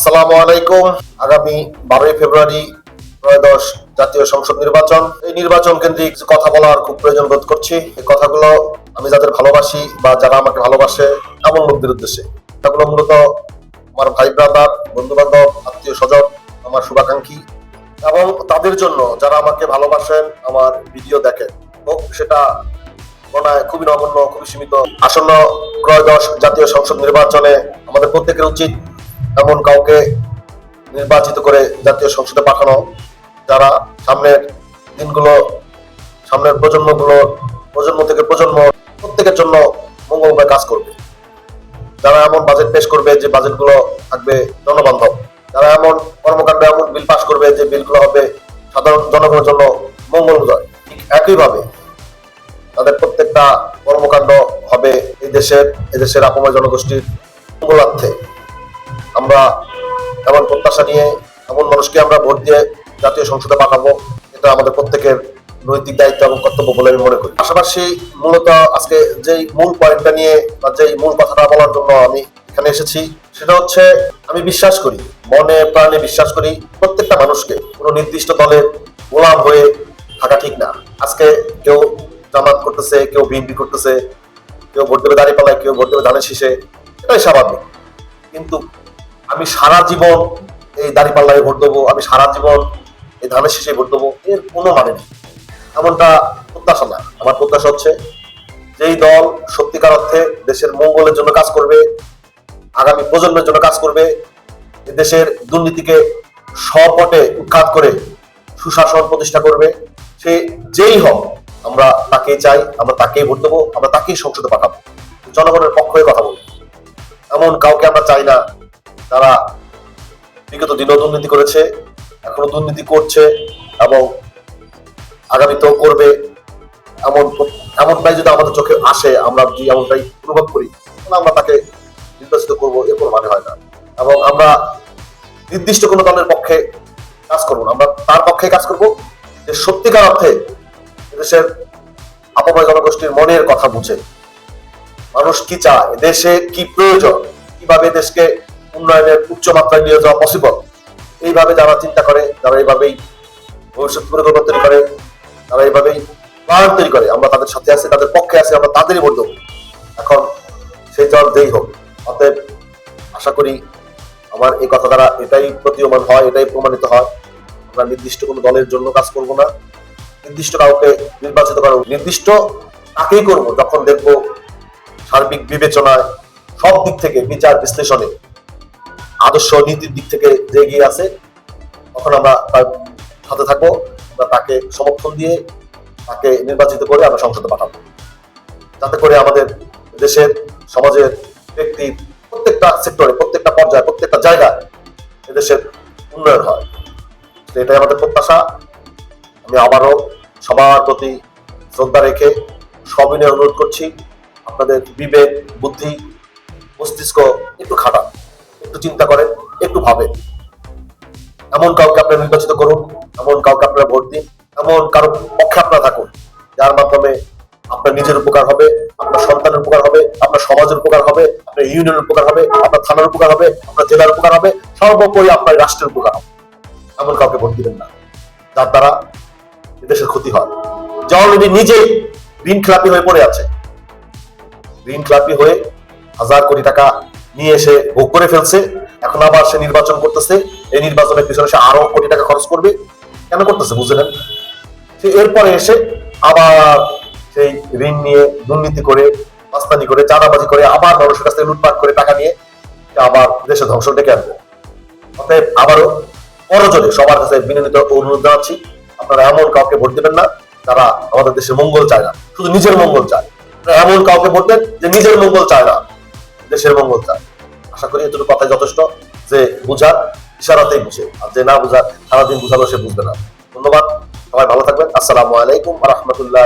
আসসালামু আলাইকুম। আগামী বারোই ফেব্রুয়ারি ত্রয়োদশ জাতীয় সংসদ নির্বাচন। এই নির্বাচন কেন্দ্রিক কথা বলার খুব প্রয়োজন বোধ করছি। এই কথাগুলো আমি যাদের ভালোবাসি বা যারা আমাকে ভালোবাসে, এমন লোকদের উদ্দেশ্যে। কথাগুলো মূলত আমার ভাই ব্রাদার বন্ধু বান্ধব আত্মীয় স্বজন, আমার শুভাকাঙ্ক্ষী এবং তাদের জন্য যারা আমাকে ভালোবাসেন, আমার ভিডিও দেখেন। হোক, সেটা গণায় খুবই নগণ্য, খুবই সীমিত। আসন্ন ত্রয়োদশ জাতীয় সংসদ নির্বাচনে আমাদের প্রত্যেকের উচিত এমন কাউকে নির্বাচিত করে জাতীয় সংসদে পাঠানো, যারা সামনের দিনগুলো, সামনের প্রজন্মগুলো, প্রজন্ম থেকে প্রজন্ম, প্রত্যেকের জন্য মঙ্গলময় কাজ করবে। যারা এমন বাজেট পেশ করবে যে বাজেটগুলো থাকবে জনবান্ধব, যারা এমন কর্মকাণ্ড, এমন বিল পাশ করবে যে বিলগুলো হবে সাধারণ জনগণের জন্য মঙ্গলজয় ঠিক একইভাবে তাদের প্রত্যেকটা কর্মকাণ্ড হবে এই দেশের এদেশের আপময় জনগোষ্ঠীর মঙ্গলার্থে। আমরা এমন প্রত্যাশা নিয়ে এমন মানুষকে আমরা ভোট দিয়ে জাতীয় সংসদে পাঠাবো, এটা আমাদের প্রত্যেকের নৈতিক দায়িত্ব এবং কর্তব্য বলে আমি মনে করি। পাশাপাশি মূলত আজকে যেই মূল পয়েন্টটা নিয়ে বা যেই মূল কথাটা বলার জন্য আমি এখানে এসেছি, সেটা হচ্ছে আমি বিশ্বাস করি, মনে প্রাণে বিশ্বাস করি, প্রত্যেকটা মানুষকে কোনো নির্দিষ্ট দলের গোলাম হয়ে থাকা ঠিক না। আজকে কেউ জামাত করতেছে, কেউ বিএনপি করতেছে, কেউ ভোট দেবে দাঁড়িয়ে পালায় কেউ ভোট দেবে ধানের শীষে, এটাই স্বাভাবিক। কিন্তু আমি সারা জীবন এই দাঁড়িপাল্লায় ভোট দেবো, আমি সারা জীবন এই ধানের শেষে ভোট দেবো, এর কোনো মানে নেই। এমনটা প্রত্যাশা না। আমার প্রত্যাশা হচ্ছে যেই দল সত্যিকার অর্থে দেশের মঙ্গলের জন্য কাজ করবে, আগামী প্রজন্মের জন্য কাজ করবে দেশের দুর্নীতিকে সপটে উৎখাত করে সুশাসন প্রতিষ্ঠা করবে, সে যেই হোক, আমরা তাকেই চাই, আমরা তাকেই ভোট দেবো, আমরা তাকেই সংসদে পাঠাবো। জনগণের পক্ষ কথা বলব। এমন কাউকে আমরা চাই না তারা বিগত দিনও দুর্নীতি করেছে, এখনও দুর্নীতি করছে এবং আগামীতেও করবে। এমন এমনটাই যদি আমাদের চোখে আসে, আমরা যদি এমনটাই অনুভব করি, তাহলে আমরা তাকে নির্বাচিত করব এর কোনো মানে হয় না। এবং আমরা নির্দিষ্ট কোনো দলের পক্ষে কাজ করব না। আমরা তার পক্ষে কাজ করব যে সত্যিকার অর্থে দেশের আপময় জনগোষ্ঠীর মনের কথা বুঝে। মানুষ কি চায়? দেশে কি প্রয়োজন? কীভাবে দেশকে উন্নয়নের উচ্চ মাত্রায় নিয়ে যাওয়া পসিবল এইভাবে যারা চিন্তা করে, তারা এইভাবেই ভবিষ্যৎ পরিকল্পনা তৈরি করে, তারা এইভাবেই প্ল্যান তৈরি করে। আমরা তাদের সাথে আছি, তাদের পক্ষে আছি, আমরা তাদেরই দেবো এখন সেই দল যেই হোক, অতএব আশা করি আমার এই কথা দ্বারা এটাই প্রতীয়মান হয়, এটাই প্রমাণিত হয়। আমরা নির্দিষ্ট কোনো দলের জন্য কাজ করব না। নির্দিষ্ট কাউকে নির্বাচিত করা নির্দিষ্ট তাকেই করব, যখন দেখব সার্বিক বিবেচনায় সব দিক থেকে বিচার বিশ্লেষণে আদর্শ নীতির দিক থেকে যে এগিয়ে আছে, তখন আমরা তার সাথে থাকব, আমরা তাকে সমর্থন দিয়ে তাকে নির্বাচিত করে আমরা সংসদে পাঠাবো। যাতে করে আমাদের দেশের, সমাজের ব্যক্তির প্রত্যেকটা সেক্টরে, প্রত্যেকটা পর্যায়ে, প্রত্যেকটা জায়গায় এদেশের উন্নয়ন হয়। এটাই আমাদের প্রত্যাশা। আমি আবারও সবার প্রতি শ্রদ্ধা রেখে সবিনয় অনুরোধ করছি, আপনাদের বিবেক, বুদ্ধি, মস্তিষ্ক একটু খাটান। চিন্তা করেন, একটু ভাবেন। এমন কাউকে আপনারা নির্বাচিত করুন, এমন কাউকে আপনারা ভোট দিন, এমন কারও পক্ষে আপনারা থাকুন, যার মাধ্যমে আপনার নিজের উপকার হবে, আপনার সন্তানের উপকার হবে, আপনার সমাজের উপকার হবে, আপনার ইউনিয়নের উপকার হবে, আপনার থানার উপকার হবে, আপনার জেলার উপকার হবে, সর্বোপরি আপনার রাষ্ট্রের উপকার হবে। এমন কাউকে ভোট দিবেন না, যার দ্বারা দেশের ক্ষতি হয়। যে অলরেডি নিজে ঋণ খেলাপি হয়ে পড়ে আছে। ঋণ খেলাপি হয়ে হাজার কোটি টাকা নিয়ে এসে ভোগ করে ফেলছে। এখন আবার সে নির্বাচন করতেছে। এই নির্বাচনের পিছনে সে আরও কোটি টাকা খরচ করবে। কেন করতেছে বুঝলেন? সে এরপরে এসে আবার সেই ঋণ নিয়ে দুর্নীতি করে মাস্তানি করে, চাঁদাবাজি করে, আবার মানুষের কাছ থেকে লুটপাট করে টাকা নিয়ে আবার দেশে ধ্বংস ডেকে আনবে। অতএব আবারও পরজনে সবার কাছে বিনীত অনুরোধ জানাচ্ছি, আপনারা এমন কাউকে ভোট দেবেন না যারা আমাদের দেশের মঙ্গল চায় না। শুধু নিজের মঙ্গল চায়। এমন কাউকে ভোট দেন যে নিজের মঙ্গল চায় না। দেশের মঙ্গল চায় আশা করি এতটুকু কথাই যথেষ্ট যে বুঝার ইশারাতেই বুঝে। আর যে না বুঝার সারাদিন বুঝালো সে বুঝবে না। ধন্যবাদ, সবাই ভালো থাকবেন। আসসালামু আলাইকুম রহমতুল্লাহ